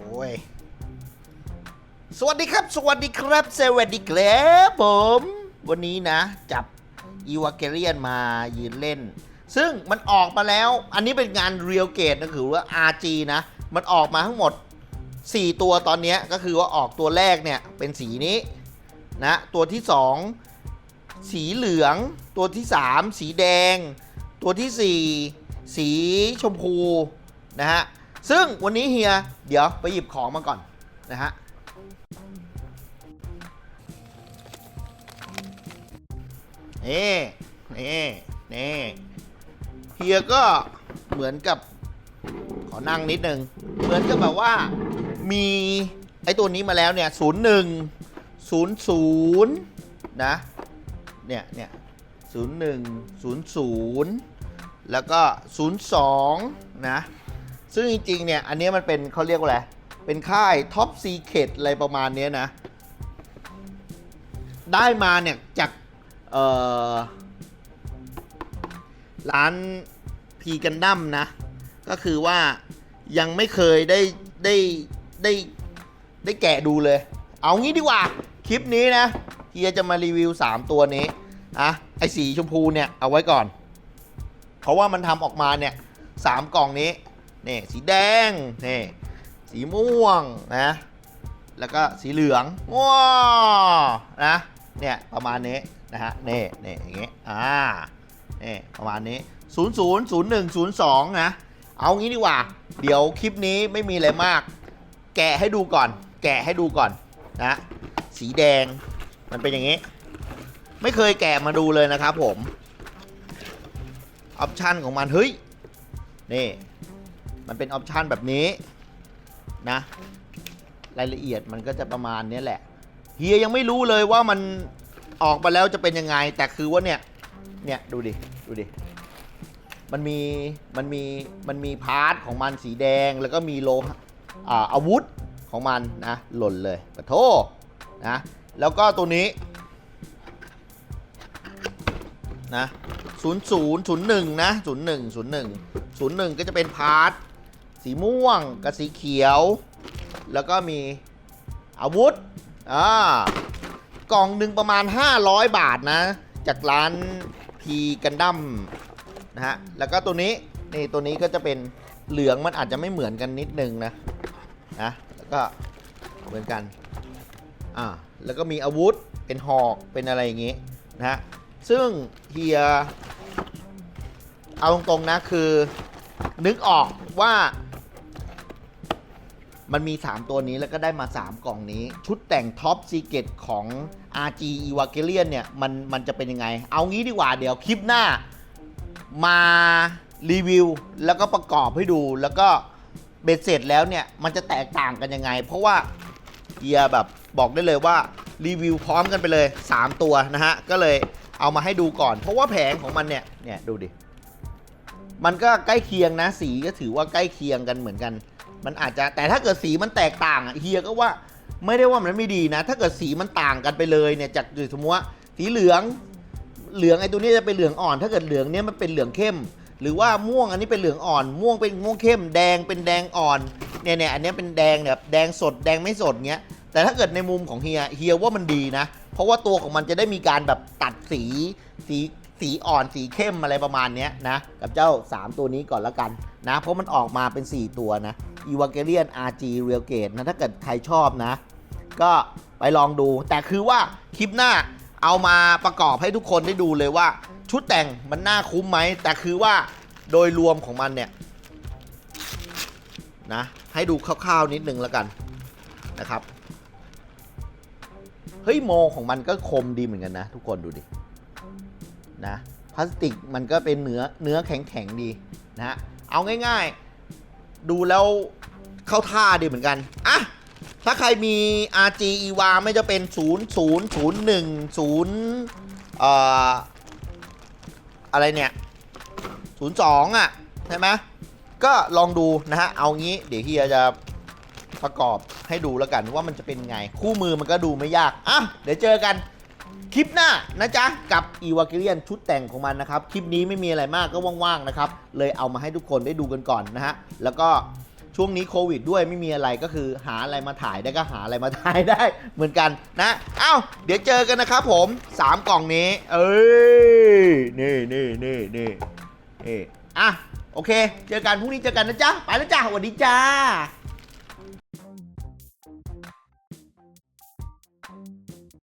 โอ้ย สวัสดีครับ สวัสดีครับสวัสดีครับผม วันนี้นะ จับอีวาเกเรียนมายืนเล่น ซึ่งมันออกมาแล้ว อันนี้เป็นงานเรียลเกตนะคือว่า RG นะ มันออกมาทั้งหมด 4 ตัวตอนนี้ก็คือว่าออกตัวแรกเนี่ย เป็นสีนี้นะ ตัวที่ 2 สีเหลือง ตัวที่ 3 สีแดง ตัวทีสี่4 สีชมพูนะฮะ ซึ่งวันนี้เฮียเดี๋ยวไปหยิบของมาก่อนนะฮะนี่นี่นี่เฮียก็เหมือนกับขอนั่งนิดนึง เหมือนกับแบบว่ามีไอ้ตัวนี้มาแล้วเนี่ยศูนย์หนึ่งศูนย์ศูนย์นะเนี่ยเนี่ยศูนย์หนึ่งศูนย์ศูนย์แล้วก็ศูนย์สองนะ ซึ่งจริงๆเนี่ย อันนี้มันเป็นเขาเรียกว่าอะไร เป็นค่ายท็อปซีเคดอะไรประมาณนี้นะ ได้มาเนี่ย จากเออร้านพีกันดั้มนะ ก็คือว่ายังไม่เคยได้ได้ได้ได้แกะดูเลย เอางี้ดีกว่า คลิปนี้นะเฮียจะมารีวิว 3 ตัวนี้อะไอสีชมพูเนี่ย เอาไว้ก่อน เพราะว่ามันทำออกมาเนี่ยสามกล่องนี้ นี่สีแดงนี่สีม่วงนะแล้วก็สีเหลืองว้านะเนี่ยประมาณนี้นะฮะนี่นี่อย่างเงี้ยอ่านี่ประมาณนี้ 0 0 0 1 0 2 นะ เอางี้ดีกว่า เดี๋ยวคลิปนี้ไม่มีอะไรมาก แกะให้ดูก่อน แกะให้ดูก่อนนะสีแดงมันเป็นอย่างนี้ ไม่เคยแกะมาดูเลยนะครับผม ออปชันของมัน เฮ้ย นี่ มันเป็นออปชันแบบนี้นะ รายละเอียดมันก็จะประมาณนี้แหละ เฮียยังไม่รู้เลยว่ามันออกมาแล้วจะเป็นยังไง แต่คือว่าเนี่ย เนี่ยดูดิ ดูดิ มันมี มันมี มันมีพาร์ทของมันสีแดง แล้วก็มีโลหะอ่าอาวุธของมันนะหล่นเลยปะโทษนะ แล้วก็ตัวนี้นะศูนย์ศูนย์ศูนย์หนึ่งนะศูนย์หนึ่งศูนย์หนึ่งศูนย์หนึ่งก็จะเป็นพาร์ท สีม่วงกับสีเขียว แล้วก็มีอาวุธอ่ากล่องหนึ่งประมาณ 500 บาทนะ จากร้านพีกันดั้มนะฮะแล้วก็ตัวนี้นี่ตัวนี้ก็จะเป็นเหลืองมันอาจจะไม่เหมือนกันนิดนึงนะนะแล้วก็เหมือนกันอ่าแล้วก็มีอาวุธเป็นหอกเป็นอะไรอย่างงี้นะฮะซึ่งเฮียเอาตรงๆนะคือนึกออกว่า มันมี 3 ตัวนี้แล้วก็ได้มา 3 กล่องนี้ ชุดแต่งท็อปซีเกตของ RG e v a g e l i o n เนี่ยมันมันจะเป็นยังไง เอางี้ดีกว่าเดี๋ยวคลิปหน้า มารีวิว แล้วก็ประกอบให้ดูแล้วก็เบ็ดเสร็จแล้วเนี่ย มันจะแตกต่างกันยังไง เพราะว่าเฮียแบบบอกได้เลยว่ารีวิวพร้อมกันไปเลย 3 ตัวนะฮะ ก็เลยเอามาให้ดูก่อน เพราะว่าแผงของมันเนี่ยเนี่ยดูดิมันก็ใกล้เคียงนะสีก็ถือว่าใกล้เคียงกันเหมือนกัน มันอาจจะแต่ถ้าเกิดสีมันแตกต่างอะเฮียก็ว่าไม่ได้ว่ามันไม่ดีนะ ถ้าเกิดสีมันต่างกันไปเลยเนี่ยจากสมมติว่าสีเหลืองเหลืองไอ้ตัวนี้จะเป็นเหลืองอ่อน ถ้าเกิดเหลืองเนี่ยมันเป็นเหลืองเข้ม หรือว่าม่วงอันนี้เป็นเหลืองอ่อน ม่วงเป็นม่วงเข้ม แดงเป็นแดงอ่อนเนี่ยเนี่ยอันนี้เป็นแดงแบบแดงสดแดงไม่สดเงี้ยแต่ถ้าเกิดในมุมของเฮียเฮียว่ามันดีนะ เพราะว่าตัวของมันจะได้มีการแบบตัดสีสีสีอ่อนสีเข้มอะไรประมาณนี้นะ กับเจ้า 3 ตัวนี้ก่อนละกันนะ เพราะมันออกมาเป็น 4 ตัวนะ e v a g e l i o n RG Real Gate นะถ้าเกิดใครชอบนะ ก็ไปลองดู แต่คือว่าคลิปหน้าเอามาประกอบให้ทุกคนได้ดูเลยว่า ชุดแต่งมันน่าคุ้มไหม แต่คือว่าโดยรวมของมันเนี่ยนะให้ดูคร่าวๆนิดนึงแล้วกันนะครับเฮ้ยโมของมันก็คมดีเหมือนกันนะ ทุกคนดูดินะพลาสติกมันก็เป็นเนื้อเนื้อแข็งๆดีนะฮะเอาง่าย ๆ ดูแล้วเข้าท่าดีเหมือนกัน อะ ถ้าใครมี RG EVA ไม่จะเป็น 0 0 0 1 0เอ่ออะไรเนี่ย 02 อะ ใช่ไหมก็ลองดูนะฮะ เอางี้ เดี๋ยวเฮียจะประกอบให้ดูแล้วกันว่ามันจะเป็นไง คู่มือมันก็ดูไม่ยาก อะ เดี๋ยวเจอกัน คลิปหน้านะจ๊ะ กับ e v a g e l i o n ชุดแต่งของมันนะครับ คลิปนี้ไม่มีอะไรมากก็ว่างๆนะครับ เลยเอามาให้ทุกคนได้ดูกันก่อนนะฮะ แล้วก็ช่วงนี้โควิดด้วยไม่มีอะไรก็คือหาอะไรมาถ่ายได้ก็หาอะไรมาถ่ายได้เหมือนกันนะเอ้าเดี๋ยวเจอกันนะครับผม 3 กล่องนี้ เอ้ยนี่นี่นี่นี่นี่อะโอเค เจอกันพรุ่งนี้เจอกันนะจ๊ะ ไปแล้วจ้าสวัสดีจ้า